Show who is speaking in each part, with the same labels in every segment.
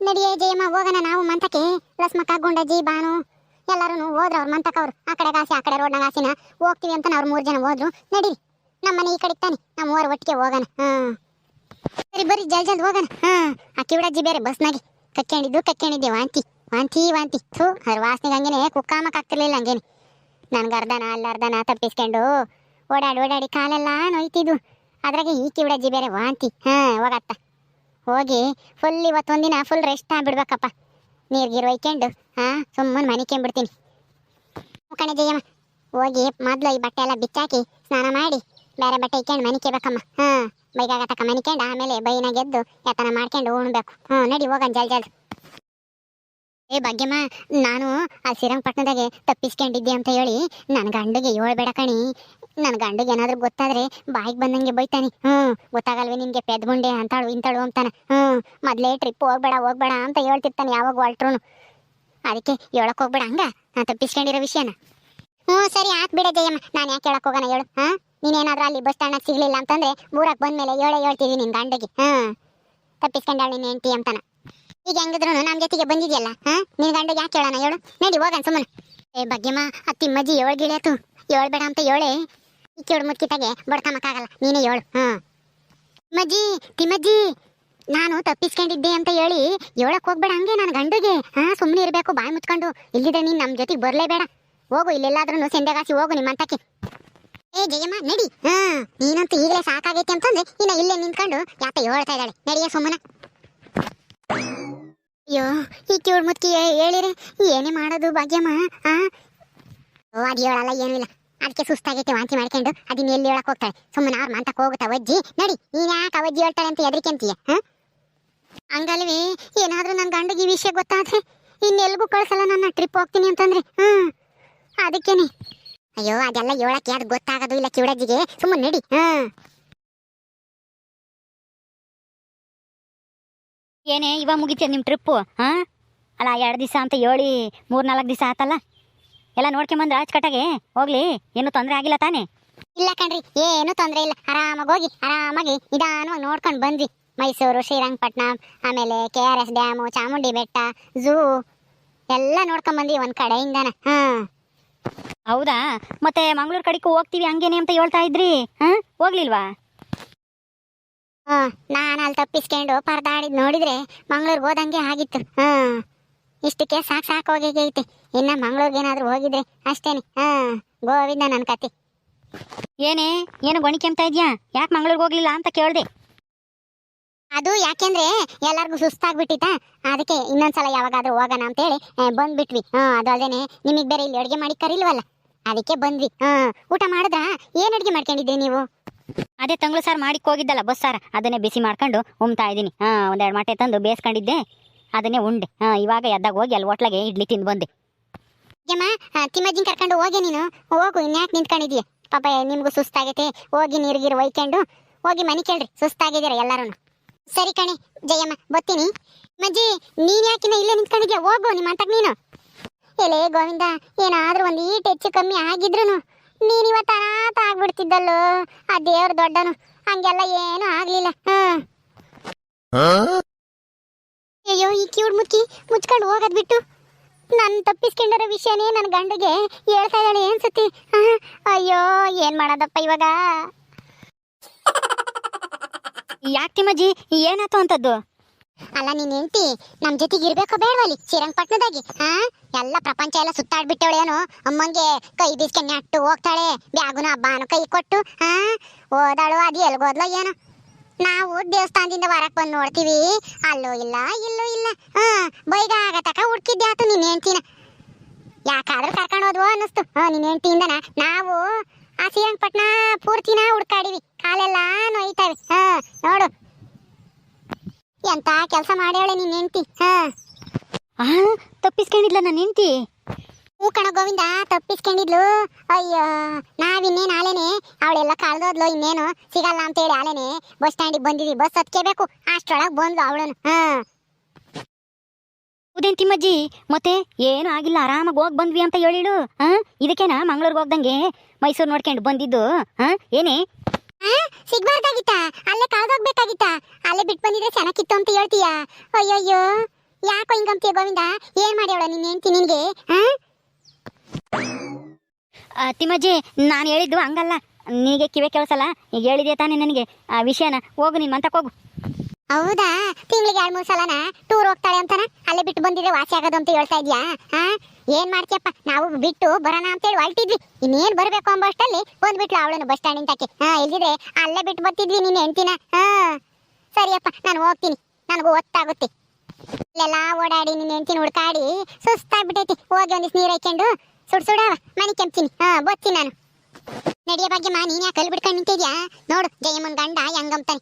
Speaker 1: ನಡಿಯೇ ಜಯಮ್ಮ, ಹೋಗೋಣ ನಾವು ಮಂತಕ್ಕೆ. ಲಸ್ಮಕ್ಕ, ಗುಂಡಜ್ಜಿ ಬಾನು ಎಲ್ಲರೂ ಹೋದ್ರು ಅವ್ರು ಮಂತಕ ಅವ್ರು. ಆ ಕಡೆ ಗಾಸಿ, ಆ ಕಡೆ ರೋಡ್ನಾಗ ಗಾಸಿನ ಹೋಗ್ತೀವಿ ಅಂತ ಅವ್ರು ಮೂರು ಜನ ಹೋದ್ರು. ನಡೀರಿ ನಮ್ಮ ಮನೆ ಈ ಕಡೆ ತಾನೆ ನಮ್ಮ ಮೂವರು ಒಟ್ಟಿಗೆ ಹೋಗೋಣ. ಹಾಂ. ಸರಿ, ಬರ್ರಿ ಜಲ್ ಜಲ್ದಿ ಹೋಗೋಣ. ಹಾಂ. ಆ ಕಿವಿಡಜ್ಜಿ ಬೇರೆ ಬಸ್ನಾಗೆ ಕಕ್ಕೊಂಡಿದ್ದು, ಕಕ್ಕೊಂಡಿದ್ದೆ ವಾಂತಿ. ವಾಂತಿ ವಾಂತಿ. ಥೂ ಅದ್ರ ವಾಸನೆಗೆ ಹಂಗೇನೆ ಕುಕ್ಕಾಮಕ್ಕೆ ಆಗ್ತಿರ್ಲಿಲ್ಲ ಹಂಗೇನೆ. ನನ್ಗೆ ಅರ್ಧನ, ಅಲ್ಲ ಅರ್ಧನ ತಪ್ಪಿಸ್ಕೊಂಡು ಓಡಾಡಿ ಓಡಾಡಿ ಕಾಲೆಲ್ಲ ನೋಯ್ತಿದ್ದು ಅದ್ರಾಗೆ ಈ ಕಿವಿಡಜ್ಜಿ ಬೇರೆ ವಾಂತಿ. ಹಾ, ಹೋಗತ್ತ. ಹೋಗಿ ಫುಲ್ ಇವತ್ತು ಒಂದಿನ ಫುಲ್ ರೆಸ್ಟ್ ಆಗ್ಬಿಡ್ಬೇಕಪ್ಪ ಗಿರ್ ಒಯ್ಕೊಂಡು, ಹಾ, ಸುಮ್ಮನೆ ಮನಿಕೊಂಬಿಡ್ತೀನಿ ಕಣೆ ಜಯಮ್ಮ. ಹೋಗಿ ಮೊದಲು ಈ ಬಟ್ಟೆ ಎಲ್ಲ ಬಿಚ್ಚಾಕಿ ಸ್ನಾನ ಮಾಡಿ, ಬೇರೆ ಬಟ್ಟೆ ಇಕ್ಕೊಂಡು ಮನಿಕೇಬೇಕಮ್ಮ ಹಾ, ಬೈಗಾಗ ತಕ ಮನಿಕೊಂಡು ಆಮೇಲೆ ಬೈನ ಗೆದ್ದು ಯಾತನ ಮಾಡ್ಕೊಂಡು ಉಣ್ಬೇಕು. ಹ್ಞೂ ನಡಿ, ಹೋಗನ್ ಜಲ್ ಜಲ್ ಏ ಭಾಗ್ಯಮ್ಮ, ನಾನು ಆ ಶ್ರೀರಂಗಪಟ್ಟಣದಾಗೆ ತಪ್ಪಿಸ್ಕೊಂಡಿದ್ದೆ ಅಂತ ಹೇಳಿ ನನ್ನ ಗಂಡಿಗೆ ಹೇಳ್ಬೇಡ ಕಣಿ. ನನ್ನ ಗಂಡಿಗೆ ಏನಾದ್ರೂ ಗೊತ್ತಾದ್ರೆ ಬಾಯಿಗೆ ಬಂದಂಗೆ ಬೈತಾನೆ. ಹ್ಞೂ ಗೊತ್ತಾಗಲ್ವೇ ನಿಮಗೆ ಪೆದ್ಗುಂಡೆ ಅಂತಾಳು ಇಂತಾಳು ಅಂತಾನೆ. ಹ್ಞೂ ಮೊದಲೇ ಟ್ರಿಪ್ ಹೋಗ್ಬೇಡ ಹೋಗ್ಬೇಡ ಅಂತ ಹೇಳ್ತಿರ್ತಾನೆ ಯಾವಾಗ ಹೊಲ್ಟ್ರು ಅದಕ್ಕೆ ಹೇಳಕ್ ಹೋಗ್ಬೇಡ ಹಂಗ? ನಾನು ತಪ್ಪಿಸ್ಕೊಂಡಿರೋ ವಿಷಯನ. ಹ್ಞೂ ಸರಿ ಆತ್ ಬಿಡ ಜಯಮ್ಮ. ನಾನು ಯಾಕೆ ಹೇಳಕ್ ಹೋಗೋಣ ಹೇಳು, ಹಾ? ನೀನೇನಾದ್ರೂ ಅಲ್ಲಿ ಬಸ್ ಸ್ಟ್ಯಾಂಡ್ ಸಿಗಲಿಲ್ಲ ಅಂತಂದ್ರೆ ಊರಕ್ಕೆ ಬಂದ್ಮೇಲೆ ಹೇಳೇ ಹೇಳ್ತೀವಿ ನಿನ್ನ ಗಂಡಗೆ. ಹಾ ತಪ್ಪಿಸ್ಕೊಂಡಾಳು ನಿನ್ನ ಹೆಂಡತಿ ಅಂತಾನ. ಈಗ ಹೆಂಗಿದ್ರು ನಮ್ಮ ಜೊತೆಗೆ ಬಂದಿದೆಯಲ್ಲ, ಹಾ? ನಿನ್ನ ಗಂಡಗೆ ಯಾಕೆ ಹೇಳೋಣ ಹೇಳು? ನಡಿ ಹೋಗಣ ಸುಮ್ಮನೆ. ಏ ಭಾಗ್ಯಮ್ಮ, ಅತ್ತಿಮ್ಮಜ್ಜಿ ಏಳು ಗಿಳಿಯತು. ಹೇಳ್ಬೇಡ ಅಂತ ಹೇಳಿ ಈ ಕಿವಿಡ್ ಮುಚ್ಚಿತಾಗೆ ಬಡ್ಕಮಕ್ಕಾಗಲ್ಲ ನೀನೇ ಹೇಳು ಹಾ ತಿಮ್ಮಜ್ಜಿ ತಿಮ್ಮಜ್ಜಿ, ನಾನು ತಪ್ಪಿಸ್ಕೊಂಡಿದ್ದೆ ಅಂತ ಹೇಳಿ ಹೇಳಕ್ ಹೋಗ್ಬೇಡ ಹಂಗೆ ನನ್ನ ಗಂಡಿಗೆ. ಹಾ ಸುಮ್ಮನೆ ಇರಬೇಕು, ಬಾಯಿ ಮುಚ್ಕೊಂಡು. ಇಲ್ಲಿದ್ರೆ ನೀನು ನಮ್ಮ ಜೊತೆಗೆ ಬರಲೇಬೇಡ ಹೋಗು ಇಲ್ಲೆಲ್ಲಾದ್ರೂ ಸೆಂದೆಗಾಸಿ ಹೋಗು ನಿಮ್ಮ ಅಂತಕ್ಕೆ ಏ, ಜಯಮ್ಮ, ನಡಿ. ಹಾ, ನೀನಂತೂ ಈಗಲೇ ಸಾಕಾಗೈತಿ ಅಂತಂದ್ರೆ ಇನ್ನ ಇಲ್ಲೇ ನಿಂತ್ಕೊಂಡು ಯಾತ ಹೇಳ್ತಾ ಇದ್ದಾಳೆ. ನಡಿಯ ಸುಮ್ಮನ. ಅಯ್ಯೋ, ಈ ಕಿವಿಡ್ ಮುತ್ಕಿ ಹೇಳಿರಿ ಏನೇ ಮಾಡೋದು ಭಾಗ್ಯಮ್ಮ, ಆ? ಓ, ಅದು ಹೇಳಲ್ಲ, ಏನೂ ಇಲ್ಲ. ಅದಕ್ಕೆ ಸುಸ್ತಾಗೈತೆ ವಾಂತಿ ಮಾಡ್ಕೊಂಡು ಅದನ್ನ ಎಲ್ಲಿ ಹೇಳಕ್ ಹೋಗ್ತಾಳೆ? ಸುಮ್ಮನೆ ಅವ್ರ ಮಂತಕ್ಕೆ ಹೋಗುತ್ತಾ ಅವಜ್ಜಿ ನಡಿ, ನೀನ್ ಯಾಕೆ ಅವಜ್ಜಿ ಹೇಳ್ತಾಳೆ ಅಂತ ಎದ್ರಿಕೆಂತೀಯ ಹಾ? ಹಂಗಲ್ವಿ, ಏನಾದ್ರೂ ನನ್ನ ಗಂಡಗಿ ವಿಷಯ ಗೊತ್ತಾದ್ರೆ ಇನ್ನೆಲ್ಗೂ ಕಳ್ಸಲ್ಲ ನನ್ನ ಟ್ರಿಪ್ ಹೋಗ್ತೀನಿ ಅಂತಂದ್ರೆ ಹ್ಮ್ ಅದಕ್ಕೇನೆ. ಅಯ್ಯೋ, ಅದೆಲ್ಲ ಹೇಳಕ್ಕೆ ಯಾರು ಗೊತ್ತಾಗೋದು ಇಲ್ಲ ಕಿವಡಜ್ಜಿಗೆ. ಸುಮ್ಮನೆ ನಡಿ, ಹ?
Speaker 2: ಏನೇ, ಇವಾಗ ಮುಗಿತೀಯ ನಿಮ್ಮ ಟ್ರಿಪ್ಪು ಹಾಂ? ಅಲ್ಲ, ಎರಡು ದಿವಸ ಅಂತ ಹೇಳಿ ಮೂರ್ನಾಲ್ಕು ದಿವಸ ಆತಲ್ಲ? ಎಲ್ಲ ನೋಡ್ಕೊಂಬಂದ್ರೆ ಅಚ್ಚುಕಟ್ಟಾಗಿ ಹೋಗ್ಲಿ ಏನು ತೊಂದರೆ ಆಗಿಲ್ಲ ತಾನೇ?
Speaker 1: ಇಲ್ಲ ಕಣ್ರಿ ಏನು ತೊಂದರೆ ಇಲ್ಲ. ಆರಾಮಾಗಿ ಹೋಗಿ ಆರಾಮಾಗಿ ನಿಧಾನವಾಗಿ ನೋಡ್ಕೊಂಡು ಬಂದ್ವಿ. ಮೈಸೂರು ಶ್ರೀರಂಗಪಟ್ಟಣ ಆಮೇಲೆ K R S dam Chamundi Betta zoo ಎಲ್ಲ ನೋಡ್ಕೊಂಡ್ ಬಂದ್ವಿ ಒಂದ್ ಕಡೆಯಿಂದನ. ಹಾ.
Speaker 2: ಹೌದಾ? ಮತ್ತೆ ಮಂಗಳೂರು ಕಡೆಗೂ ಹೋಗ್ತೀವಿ ಹಂಗೇನೆ ಅಂತ ಹೇಳ್ತಾ ಇದ್ರಿ? ಹಾಂ? ಹೋಗ್ಲಿಲ್ವಾ?
Speaker 1: ಹ ನಾನು ಅಲ್ಲಿ ತಪ್ಪಿಸ್ಕೊಂಡು ಪರದಾಡಿದ್ ನೋಡಿದ್ರೆ ಮಂಗ್ಳೂರ್ಗೆ ಹೋದಂಗೆ ಆಗಿತ್ತು. ಹ್ಮ್ ಇಷ್ಟಕ್ಕೆ ಸಾಕು ಸಾಕು ಹೇಳ್ತಿ ಇನ್ನ ಮಂಗ್ಳೂರ್ಗೆ ಏನಾದರೂ ಹೋಗಿದ್ರೆ ಅಷ್ಟೇನೆ. ಹಾ ಗೋವಿಂದ ನನ್ನ ಕತೆ.
Speaker 2: ಏನೇ ಏನು ಗೊಣಿಕೆಂತ ಇದೆಯಾ? ಯಾಕೆ ಮಂಗಳೂರಿಗೆ ಹೋಗ್ಲಿಲ್ಲ ಅಂತ ಕೇಳ್ದೆ.
Speaker 1: ಅದು ಯಾಕೆಂದ್ರೆ ಎಲ್ಲಾರ್ಗು ಸುಸ್ತಾಗ್ಬಿಟ್ಟಿತ್ತ ಅದಕ್ಕೆ ಇನ್ನೊಂದ್ಸಲ ಯಾವಾಗಾದ್ರೂ ಹೋಗೋಣ ಅಂತೇಳಿ ಹೇಳಿ ಬಂದ್ಬಿಟ್ವಿ. ಹಾ ಅದು ಅದೇನೆ ನಿಮಗೆ ಬೇರೆ ಇಲ್ಲಿ ಅಡುಗೆ ಮಾಡಿ ಕರಿಲ್ವಲ್ಲ. ಅದಕ್ಕೆ ಬಂದ್ವಿ. ಹಾಂ ಊಟ ಮಾಡಿದ್ರಾ? ಏನ್ ಅಡುಗೆ ಮಾಡ್ಕೊಂಡಿದ್ದೆ ನೀವು?
Speaker 2: ಅದೇ ತಂಗ್ಳು ಸಾರ್ ಮಾಡಿಕ್ ಹೋಗಿದ್ದಲ್ಲ ಬಸ್ ಸಾರ್. ಅದನ್ನೇ ಬಿಸಿ ಮಾಡ್ಕೊಂಡು ಉಮ್ತಾ ಇದ್ದೀನಿ. ಹಾಂ ಒಂದೆರಡು ಮೊಟ್ಟೆ ತಂದು ಬೇಯಿಸ್ಕೊಂಡಿದ್ದೆ ಅದನ್ನೇ ಉಂಡೆ. ಹಾಂ ಇವಾಗ ಎದ್ದಾಗ ಹೋಗಿ ಅಲ್ಲಿ ಹೋಟ್ಲಾಗೆ ಇಡ್ಲಿ ತಿಂದು ಬಂದೆ.
Speaker 1: ಯಮ್ಮ ತಿಮ್ಮಜ್ಜಿನ ಕರ್ಕೊಂಡು ಹೋಗಿ ನೀನು. ಹೋಗು ಇನ್ಯಾಕೆ ನಿಂತ್ಕೊಂಡಿದೀಯ? ಪಾಪ ನಿಮ್ಗೂ ಸುಸ್ತಾಗೈತೆ. ಹೋಗಿ ನೀರ್ಗಿರು ಒಯ್ಕೊಂಡು ಹೋಗಿ ಮನಿ ಕೇಳ್ರಿ. ಸುಸ್ತಾಗಿದ್ದೀರ ಎಲ್ಲಾರು ಸರಿ ಕಣೆ ಜಯಮ್ಮ ಬತ್ತೀನಿ ಮಜ್ಜಿ ನೀನ್ ಯಾಕಿನ ಇಲ್ಲೇ ನಿಂತ್ಕೊಂಡಿದ್ಯಾ? ಹೋಗು ನಿಮ್ಮ ನೀನು. ಎಲೆ ಗೋವಿಂದ ಏನಾದ್ರೂ ಒಂದು ಈಟ್ ಹೆಚ್ಚು ಕಮ್ಮಿ ಆಗಿದ್ರು ನೀನ್ ಇವತ್ತು ಅನಾಥ ಆಗ್ಬಿಡ್ತಿದ್ದಲ್ಲೋ. ಆ ದೇವ್ರ ದೊಡ್ಡನು. ಹಂಗೆಲ್ಲ ಏನೂ ಆಗ್ಲಿಲ್ಲ. ಹ್ಮ್. ಅಯ್ಯೋ ಈ ಕಿವಿಡ್ ಮುಚ್ಚಿ ಮುಚ್ಕೊಂಡು ಹೋಗೋದ್ ಬಿಟ್ಟು. ನಾನು ತಪ್ಪಿಸ್ಕೊಂಡಿರೋ ವಿಷಯನೇ ನನ್ನ ಗಂಡಿಗೆ ಹೇಳ್ತಾ ಇದ್ದಾಳೆ ಅನ್ಸುತ್ತೆ ಅಯ್ಯೋ ಏನ್ ಮಾಡೋದಪ್ಪ ಇವಾಗ?
Speaker 2: ಯಾಕೆ ತಿಮ್ಮಜ್ಜಿ ಏನಾಯ್ತು ಅಂತದ್ದು?
Speaker 1: ಅಲ್ಲ ನೀನ್ ಹೆಂಡತಿ ನಮ್ ಜೊತೆಗೆ ಇರ್ಬೇಕೋ ಬೇಡವಲ್ಲಿ ಶ್ರೀರಂಗಪಟ್ಟಣದಾಗಿ ಹಾ ಎಲ್ಲ ಪ್ರಪಂಚ ಎಲ್ಲ ಸುತ್ತಾಡ್ಬಿಟ್ಟವಳೇನು ಅಮ್ಮಂಗೆ ಕೈ ಬೀಸ್ಕೊಂಡು ನೆಟ್ಟು ಹೋಗ್ತಾಳೆ ಬ್ಯಾಗುನ ಹಬ್ಬಾನು ಕೈ ಕೊಟ್ಟು ಹಾ ಓದಾಳು ಅದು ಎಲ್ಗೋದ್ಲ ಏನೋ. ನಾವು ದೇವಸ್ಥಾನದಿಂದ ಹೊರಕ್ ಬಂದು ನೋಡ್ತೀವಿ. ಅಲ್ಲೂ ಇಲ್ಲ, ಇಲ್ಲೂ ಇಲ್ಲ. ಹಾ ಬೈಗ ಆಗತಕ ಹುಡ್ಕಿದ್ಯಾತು ನಿನ್ ಹೆಂಡ್ತಿನ. ಯಾಕಾದ್ರೂ ಕರ್ಕೊಂಡು ಹೋದ್ವು ಅನ್ನಿಸ್ತು. ಹಾ, ನಿನ್ ಹೆಂಡ್ತಿಯಿಂದನ? ನಾವು ಆ ಶ್ರೀರಂಗಪಟ್ಟಣ ಪೂರ್ತಿನ ಹುಡ್ಕಾಡಿವಿ. ಕಾಲೆಲ್ಲ ನೋಯ್ತಾವೆ. ಹಾ, ನೋಡು. ಎಂತ ಕೆಲಸ ಮಾಡ್ಯಾವಳೆ ನಿನ್ ಹೆಂಡ್ತಿ? ಹಾ.
Speaker 2: ಆ, ತಪ್ಪಿಸ್ಕೊಂಡಿದ್ಲ ನನ್ನ ಹೆಂಡ್ತಿ?
Speaker 1: ಹೂ ಕಣ ಗೋವಿಂದ ತಪ್ಪಿಸ್ಕೊಂಡಿದ್ಲು. ಅಯ್ಯೋ ನಾವಿನ್ನೇನು ಆಲೇನೆ ಅವಳೆಲ್ಲ ಕಾಲ್ದೋದ್ಲು ಇನ್ನೇನು ಸಿಗಲ್ಲ ಅಂತ ಹೇಳಿ ಆಲೇನೆ ಬಸ್ ಸ್ಟ್ಯಾಂಡಿಗೆ ಬಂದಿದ್ವಿ. ಬಸ್ ಹತ್ಕೇಬೇಕು ಅಷ್ಟೊಳಗೆ ಬಂದ್ಲು ಅವಳನ್ನು. ಹಾ.
Speaker 2: ಹೌದೇನ್ ತಿಮ್ಮಜ್ಜಿ? ಮತ್ತೆ ಏನು ಆಗಿಲ್ಲ ಆರಾಮಾಗಿ ಹೋಗಿ ಬಂದ್ವಿ ಅಂತ ಹೇಳಿಳು ಹಾ ಇದಕ್ಕೇನಾ ಮಂಗಳೂರಿಗೆ ಹೋಗ್ದಂಗೆ? ಮೈಸೂರು ನೋಡ್ಕೊಂಡು ಬಂದಿದ್ದು. ಹಾ ಏನೇ?
Speaker 1: ಸಿಗ್ಬಾರ್ದಾಗಿತ್ತ? ಅಲ್ಲೇ ಕಳ್ದೋಗ್ಬೇಕಾಗಿತ್ತ? ಅಲ್ಲೇ ಬಿಟ್ಟು ಬಂದಿದ್ರೆ ಚೆನ್ನಾಗಿತ್ತು ಅಂತ ಹೇಳ್ತೀಯ? ಅಯ್ಯಯ್ಯೋ ಯಾಕೋ ಹಿಂಗಂತೀಯ ಗೋವಿಂದ? ಏನ್ ಮಾಡ್ಯಾವಳ ನಿನ್ ಹೆಂಡ್ತಿ ನಿನ್ಗೆ? ಹಾ?
Speaker 2: ತಿಮ್ಮಜ್ಜಿ, ನಾನು ಹೇಳಿದ್ದು ಹಂಗಲ್ಲ. ನೀಗೆ ಕಿವೆ ಕೇಳಿಸಲ್ಲ. ಈಗ ಹೇಳಿದೆ ತಾನೇ ನನಗೆ. ಆ, ವಿಷಯನ ಹೋಗು, ನೀನು ಮಂತಕ್ಕೆ ಹೋಗು.
Speaker 1: ಹೌದಾ? ತಿಂಗಳಿಗೆ ಎರಡು, ಮೂರು ಸಲನ? ಟೂರ್ ಹೋಗ್ತಾಳೆ ಅಂತಾನ? ಅಲ್ಲೇ ಬಿಟ್ಟು ಬಂದಿದ್ರೆ ವಾಸಿ ಆಗೋದು ಅಂತ ಹೇಳ್ತಾ ಇದ್ಯಾ? ಹಾ? ಏನ್ ಮಾಡ್ತೀಯಪ್ಪ? ನಾವು ಬಿಟ್ಟು ಬರೋಣ ಅಂತೇಳಿ ಹೊರಟಿದ್ವಿ. ಇನ್ನೇನ್ ಬರ್ಬೇಕು ಅಂಬಷ್ಟಲ್ಲಿ ಬಂದ್ಬಿಟ್ಲು ಅವಳನ್ನು ಬಸ್ ಸ್ಟ್ಯಾಂಡ್ ಇಂತಕ್ಕೆ ಹಾ ಇಲ್ದಿದ್ರೆ ಅಲ್ಲೇ ಬಿಟ್ಟು ಬರ್ತಿದ್ವಿ ನಿನ್ನ ಹೆಂಡ್ತಿನ. ಹಾ. ಸರಿಯಪ್ಪ, ನಾನು ಹೋಗ್ತೀನಿ. ನನಗೂ ಒತ್ತಾಗುತ್ತೆ. ಇಲ್ಲೆಲ್ಲ ಓಡಾಡಿ ನಿನ್ನ ಹೆಂಡ್ತಿನ ಹುಡ್ಕಾಡಿ ಸುಸ್ತಾಗ್ಬಿಟ್ಟೈತಿ ಹೋಗಿ ಒಂದಿಷ್ಟು ನೀರ್ ಹಾಕೊಂಡು ಸುಡ್ ಸುಡವ ಮನೆ ಕೆಂಪ್ತೀನಿ ಹಾ, ಬತ್ತೀನಿ ನಾನು. ನಡಿಯ ಬಗ್ಗೆ ಮಾ, ನೀನ್ ಯಾಕೆ ಅಲ್ಲಿ ನಿಂತಿದ್ಯಾ? ನೋಡು, ಜಯಮ್ಮನ್ ಗಂಡ ಹೆಂಗಂತಾನೆ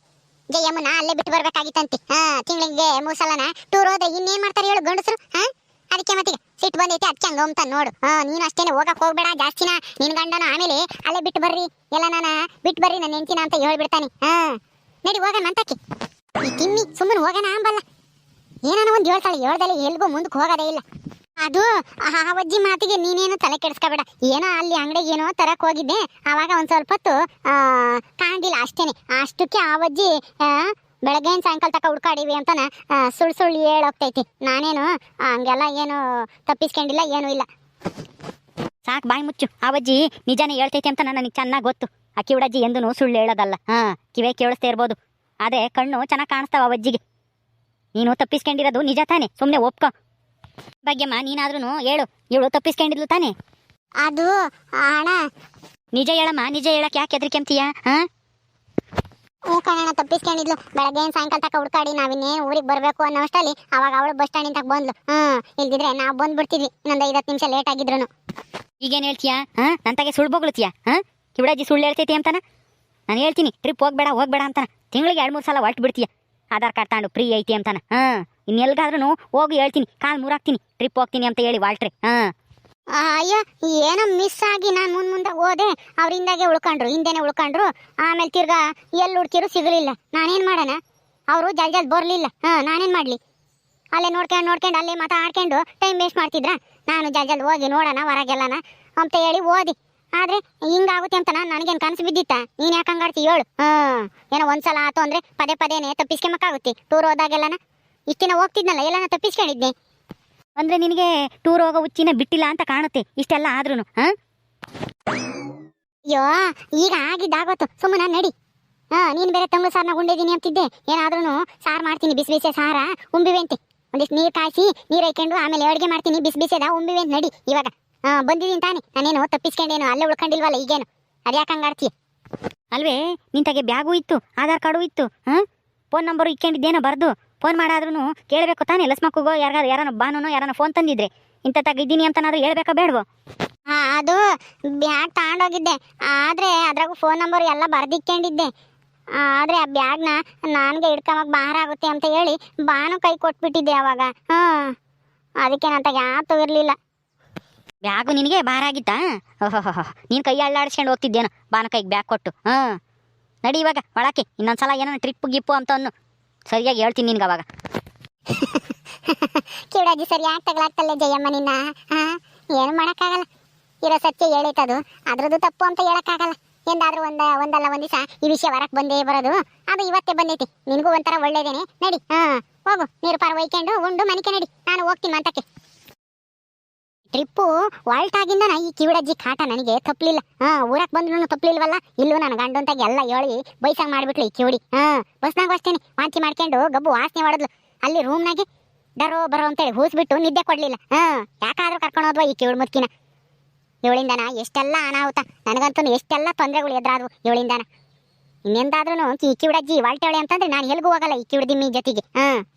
Speaker 1: ಜಯಮ್ಮನ ಅಲ್ಲೇ ಬಿಟ್ಟು ಬರ್ಬೇಕಾಗಿತ್ತಂತೆ. ಹಾ, ತಿಂಗಳಿಗೆ ಮೂರ್ ಸಲನ ಟೂರ್ ಹೋದ ಇನ್ನೇನ್ ಮಾಡ್ತಾರೆ ಹೇಳು ಗಂಡಸರು, ಹಾ? ಅದಕ್ಕೆ ಮತ್ತೆ ಸಿಟ್ಟು ಬಂದೈತೆ, ಅದಕ್ಕೆ ಹಂಗ ಅಂತ ನೋಡು. ಹಾ, ನೀನು ಅಷ್ಟೇನೆ ಹೋಗಕ್ ಹೋಗ್ಬೇಡ, ಜಾಸ್ತಿನ. ನಿನ್ ಗಂಡನ ಆಮೇಲೆ ಅಲ್ಲೇ ಬಿಟ್ಟು ಬರ್ರಿ. ಎಲ್ಲ ನಾನ ಬಿಟ್ಟು ಬರ್ರಿ ನನ್ನ ಹೆಂಡತಿನ ಅಂತ ಹೇಳ್ಬಿಡ್ತಾನೆ. ಹಾ. ನಡಿ, ಹೋಗೋಣ ಅಂತಕ್ಕೆ. ಈ ತಿನ್ನಿ ಸುಮ್ಮನೆ ಹೋಗೋಣ ಅಂಬಲ್ಲ. ಏನಾನ ಒಂದು ಹೇಳ್ತಾಳೆ, ಹೇಳ್ದಲೆ ಎಲ್ಗೂ ಮುಂದಕ್ಕೆ ಹೋಗೋದೇ ಇಲ್ಲ. ಅದು ಆ ಅಜ್ಜಿ ಮಾತಿಗೆ ನೀನೇನು ತಲೆ ಕೆಡಿಸ್ಕೋಬೇಡ. ಏನೋ ಅಲ್ಲಿ ಅಂಗಡಿಗೆ ಏನೋ ತರಕ್ ಹೋಗಿದ್ದೆ. ಆವಾಗ ಒಂದ್ ಸ್ವಲ್ಪ ಹೊತ್ತು ಆ, ಕಾಣ್ಲಿಲ್ಲ ಅಷ್ಟೇನೆ. ಅಷ್ಟಕ್ಕೆ ಆ ಅಜ್ಜಿ ಆ, ಸಾಯಂಕಾಲ ತಕ ಹುಡ್ಕಾಡಿವಿ ಅಂತಾನ ಆ, ಸುಳ್ ಸುಳ್ಳು ಹೇಳೋಗ್ತೈತಿ. ನಾನೇನು ಆ, ಹಂಗೆಲ್ಲ ಏನು ತಪ್ಪಿಸ್ಕೊಂಡಿಲ್ಲ ಏನೂ ಇಲ್ಲ.
Speaker 2: ಸಾಕು ಬಾಯಿ ಮುಚ್ಚು. ಅವಜ್ಜಿ ನಿಜಾನೇ ಹೇಳ್ತೈತಿ ಅಂತ ನನಗೆ ಚೆನ್ನಾಗಿ ಗೊತ್ತು. ಆ ಕಿವಡಜ್ಜಿ ಎಂದೂ ಸುಳ್ಳು ಹೇಳೋದಲ್ಲ. ಹಾಂ ಕಿವೆ ಕೇಳಿಸ್ತಾ ಇರ್ಬೋದು. ಆದರೆ ಕಣ್ಣು ಚೆನ್ನಾಗಿ ಕಾಣಿಸ್ತಾವ ಅಜ್ಜಿಗೆ ನೀನು ತಪ್ಪಿಸ್ಕೊಂಡಿರೋದು ನಿಜ ತಾನೆ. ಸುಮ್ಮನೆ ಒಪ್ಕೊ. ಭಾಗ್ಯಮ್ಮ ನೀನಾದ್ರೂ ಹೇಳು. ಇವಳು ತಪ್ಪಿಸ್ಕೊಂಡಿದ್ಲು ತಾನೆ?
Speaker 1: ಅದು ಅಣ್ಣ.
Speaker 2: ನಿಜ ಹೇಳಮ್ಮ ನಿಜ ಹೇಳಕ್ಕೆ ಯಾಕೆ ಹೆದರ್ಕೆಂತೀಯ ಹಾ
Speaker 1: ಹ್ಞೂ ಕಣಣ್ಣ ತಪ್ಪಿಸ್ಕೊಂಡಿದ್ಲು. ಬೆಳಗ್ಗೆ ಸಾಯಂಕಾಲ ತಕ ಹುಡ್ಕಾಡಿ ನಾವಿನ್ನೇ ಊರಿಗೆ ಬರಬೇಕು ಅನ್ನೋ ಅಷ್ಟರಲ್ಲಿ ಅವಾಗ ಅವಳು ಬಸ್ ಸ್ಟ್ಯಾಂಡಿಂದ ಬಂದ್ಲು. ಹ್ಞೂ ಇಲ್ದಿದ್ರೆ ನಾವು ಬಂದ್ಬಿಡ್ತಿದ್ವಿ. ಇನ್ನೊಂದು ಐದತ್ತು ನಿಮಿಷ ಲೇಟ್ ಆಗಿದ್ರು
Speaker 2: ಈಗೇನು ಹೇಳ್ತೀಯಾ ಹಾ ನಂತಾಗೆ ಸುಳ್ಳು ಬೊಗಳುತ್ತೀಯಾ ಹಾಂ ಕಿವಡಾಜಿ ಸುಳ್ಳು ಹೇಳ್ತೈತಿ ಅಂತಾನ? ನಾನು ಹೇಳ್ತೀನಿ ಟ್ರಿಪ್ ಹೋಗ್ಬೇಡ ಹೋಗ್ಬೇಡ ಅಂತಾನ. ತಿಂಗಳಿಗೆ ಎರಡು ಮೂರು ಸಲ ಹೊರಟು ಬಿಡ್ತೀಯ. ಆಧಾರ್ ಕಾರ್ಡ್ ತಗೊಂಡು ಫ್ರೀ ಐತಿ ಅಂತಾನ. ಹಾ ಇನ್ನೆಲ್ಗಾದ್ರೂ ಹೋಗಿ ಹೇಳ್ತೀನಿ, ಕಾಲ್ ಮುರಾಕ್ತೀನಿ ಟ್ರಿಪ್ ಹೋಗ್ತೀನಿ ಅಂತ ಹೇಳಿ ವಾಲ್ಟ್ರಿ. ಹಾ.
Speaker 1: ಅಯ್ಯೋ, ಏನೋ ಮಿಸ್ ಆಗಿ ನಾನು ಮುಂದ್ ಮುಂದೆ ಹೋದೆ, ಅವ್ರ ಹಿಂದಾಗೆ ಉಳ್ಕೊಂಡ್ರು, ಹಿಂದೆನೆ ಉಳ್ಕೊಂಡ್ರು, ಆಮೇಲೆ ತಿರ್ಗಾ ಎಲ್ಲಿ ಹುಡ್ಕಿರು ಸಿಗಲಿಲ್ಲ. ನಾನೇನ್ ಮಾಡೋಣ? ಅವರು ಜಲ್ ಜಲ್ ಬರ್ಲಿಲ್ಲ. ಹಾ, ನಾನೇನ್ ಮಾಡ್ಲಿ? ಅಲ್ಲೇ ನೋಡ್ಕೊಂಡು ನೋಡ್ಕೊಂಡು ಅಲ್ಲೇ ಮಾತಾಡ್ಕೊಂಡು ಟೈಮ್ ವೇಸ್ಟ್ ಮಾಡ್ತಿದ್ರ? ನಾನು ಜಲ್ ಜಲ್ ಹೋಗಿ ನೋಡೋಣ, ಹೊರಗೆಲ್ಲನ ಅಂತ ಹೇಳಿ ಓದಿ ಆದ್ರೆ ಹಿಂಗಾಗುತ್ತೆ ಅಂತ ನಾನು ನನಗೇನು ಕನಸು ಬಿದ್ದಿತ್ತ? ನೀನ್ ಯಾಕೆ ಹಂಗಾಡ್ತಿ ಹೇಳು. ಹ್ಮ್. ಏನೋ ಒಂದ್ಸಲ ಆತು ಅಂದ್ರೆ ಪದೇ ಪದೇನೆ ತಪ್ಪಿಸ್ಕೊಂಬಕ್ಕಾಗುತ್ತೆ ಟೂರ್ ಹೋದಾಗೆಲ್ಲನ? ಇಷ್ಟಿನ ಹೋಗ್ತಿದ್ನಲ್ಲ ಎಲ್ಲನ ತಪ್ಪಿಸ್ಕೊಂಡಿದ್ದೆ
Speaker 2: ಅಂದ್ರೆ ನಿನಗೆ ಟೂರ್ ಹೋಗೋ ಹುಚ್ಚಿನ ಬಿಟ್ಟಿಲ್ಲ ಅಂತ ಕಾಣುತ್ತೆ ಇಷ್ಟೆಲ್ಲ ಆದ್ರೂ ಹಾ?
Speaker 1: ಅಯ್ಯೋ ಈಗ ಆಗಿದ್ದಾಗೋತು. ಸುಮ್ಮನೆ ನಡಿ. ಹಾ ನೀನ್ ಬೇರೆ ತಂಗ್ಳು ಸಾರ್ನ ಉಂಡಿದೀನಿ ಅಂತಿದ್ದೆ. ಏನಾದ್ರೂ ಸಾರ್ ಮಾಡ್ತೀನಿ ಬಿಸಿ ಬಿಸಿ ಸಾರ. ಉಂಬಿವೆ ಅಂತೆ ಒಂದಿಷ್ಟು ನೀರು ಕಾಯಿಸಿ ನೀರು ಹಾಕೊಂಡು ಆಮೇಲೆ ಅಡುಗೆ ಮಾಡ್ತೀನಿ ಬಿಸಿ ಬಿಸಿದ ಉಂಬಿವೆ ಅಂತ ನಡಿ ಇವಾಗ. ಹಾ ಬಂದಿದ್ದೀನಿ ತಾನೆ. ನಾನೇನು ತಪ್ಪಿಸ್ಕೊಂಡೇನು ಅಲ್ಲೇ ಉಳ್ಕೊಂಡಿಲ್ವಲ್ಲ ಈಗೇನು? ಅದ್ಯಾಕೆ ಹಂಗಾಡ್ತೀಯ
Speaker 2: ಅಲ್ವೇ ನಿಂತಾಗೆ ಬ್ಯಾಗು ಇತ್ತು ಆಧಾರ್ ಕಾರ್ಡು ಇತ್ತು ಹಾಂ? ಫೋನ್ ನಂಬರು ಇಕ್ಕೊಂಡಿದ್ದೇನೋ ಬರ್ದು ಫೋನ್ ಮಾಡಾದ್ರೂ ಕೇಳಬೇಕು ತಾನೇ ಲಸ್ಮಕ್ಕಗೋ ಯಾರು ಯಾರನ್ನ ಬಾನೋ ಯಾರನ್ನ ಫೋನ್ ತಂದಿದ್ರೆ. ಇಂಥ ಇದ್ದೀನಿ ಅಂತನಾದ್ರೂ ಹೇಳ್ಬೇಕಾ ಬೇಡವೋ?
Speaker 1: ಹಾಂ ಅದು ಬ್ಯಾಗ್ ತಗೊಂಡೋಗಿದ್ದೆ. ಆದ್ರೆ ಅದ್ರಾಗ ಫೋನ್ ನಂಬರ್ ಎಲ್ಲ ಬರ್ದಿಕ್ಕೊಂಡಿದ್ದೆ. ಆದ್ರೆ ಆ ಬ್ಯಾಗ್ನ ನನಗೆ ಹಿಡ್ಕೊಂಬಕ್ಕೆ ಭಾರ ಆಗುತ್ತೆ ಅಂತ ಹೇಳಿ ಬಾನು ಕೈ ಕೊಟ್ಬಿಟ್ಟಿದ್ದೆ ಅವಾಗ. ಹಾ ಅದಕ್ಕೆ ನಂತಾಗ ಯಾತು ಇರ್ಲಿಲ್ಲ.
Speaker 2: ಬ್ಯಾಗು ನಿನಗೆ ಭಾರ ಆಗಿತ್ತ? ಓಹೋ ನೀನು ಕೈ ಅಳ್ಳಾಡಿಸ್ಕೊಂಡು ಹೋಗ್ತಿದ್ದೇನು. ಬಾನ ಕೈಗೆ ಬ್ಯಾಗ್ ಕೊಟ್ಟು. ಹಾಂ. ನಡಿ ಇವಾಗ, ಒಳಕ್ಕೆ. ಇನ್ನೊಂದ್ಸಲ ಏನೋ ಟ್ರಿಪ್ ಗಿಪ್ಪು ಅಂತ ಅನ್ನು. ಸರಿಯಾಗಿ ಹೇಳ್ತೀನಿ ನಿನ್ಗೆ ಅವಾಗ.
Speaker 1: ಕಿವಡಾಜಿ ಸರಿ ತಗಲಾಗ್ತಲ್ಲ ಜಯಮ್ಮ ನಿನ್ನ. ಹಾಂ, ಏನು ಮಾಡೋಕ್ಕಾಗಲ್ಲ. ಇರೋ ಸತ್ಯ ಹೇಳೈತದು. ಅದ್ರದ್ದು ತಪ್ಪು ಅಂತ ಹೇಳೋಕ್ಕಾಗಲ್ಲ. ಎಂದಾದರೂ ಒಂದ, ಒಂದಲ್ಲ ಒಂದು ಈ ವಿಷಯ ಹೊರಕ್ ಬಂದೇ ಬರೋದು. ಅದು ಇವತ್ತೇ ಬಂದೈತಿ. ನಿನಗೂ ಒಂಥರ ಒಳ್ಳೇದೇನೆ. ನಡಿ, ಹಾ. ಹೋಗು, ನೀರು ಪಾರ ಒಯ್ಕೊಂಡು ಉಂಡು ಮನಿಕೆ ನಡಿ. ನಾನು ಹೋಗ್ತೀನಿ ಮಂತಕ್ಕೆ. ಟ್ರಿಪ್ಪು ವಾಲ್ಟಾಗಿಂದ ಈ ಕಿವಿಡಜ್ಜಿ ಕಾಟ ನನಗೆ ತಪ್ಪಲಿಲ್ಲ ಹಾ ಊರಕ್ಕೆ ಬಂದ್ರು ತಪ್ಪಲಿಲ್ವಲ್ಲ ಇಲ್ಲೂ ನನ್ನ ಗಂಡಂತಾಗಿ ಎಲ್ಲ ಹೇಳಿ ಬೈಸಂಗ್ ಮಾಡ್ಬಿಟ್ಲು ಈ ಕಿವಿಡಿ. ಹಾ, ಬಸ್ನಾಗ ಅಷ್ಟೇನೆ. ವಾಂತಿ ಮಾಡ್ಕೊಂಡು ಗಬ್ಬು ವಾಸನೆ ಮಾಡಿದ್ಲು ಅಲ್ಲಿ ರೂಮ್ನಾಗೆ ಡರೋ ಬರೋ ಅಂತೇಳಿ ಹೂಸ್ಬಿಟ್ಟು ನಿದ್ದೆ ಕೊಡ್ಲಿಲ್ಲ. ಹಾ, ಯಾಕಾದ್ರೂ ಕರ್ಕೊಂಡು ಹೋದ್ವಾ ಈ ಕಿವಿಡ್ ಮುದ್ಕಿನ? ಇವಳಿಂದನ ಎಷ್ಟೆಲ್ಲ ಅನಾಹುತ. ನನಗಂತೂ ಎಷ್ಟೆಲ್ಲ ತೊಂದರೆಗಳು ಎದುರಾದ್ವು ಇವಳಿಂದನ ಇನ್ನೆಂದಾದ್ರೂ ಈ ಕಿವಿಡಜ್ಜಿ ವಾಲ್ಟವಳೆ ಅಂತಂದ್ರೆ ನಾನು ಎಲ್ಗೂ ಹೋಗಲ್ಲ ಈ ಕಿವಿಡ್ದಿಮ್ಮಿ ಜೊತೆಗೆ. ಹಾ.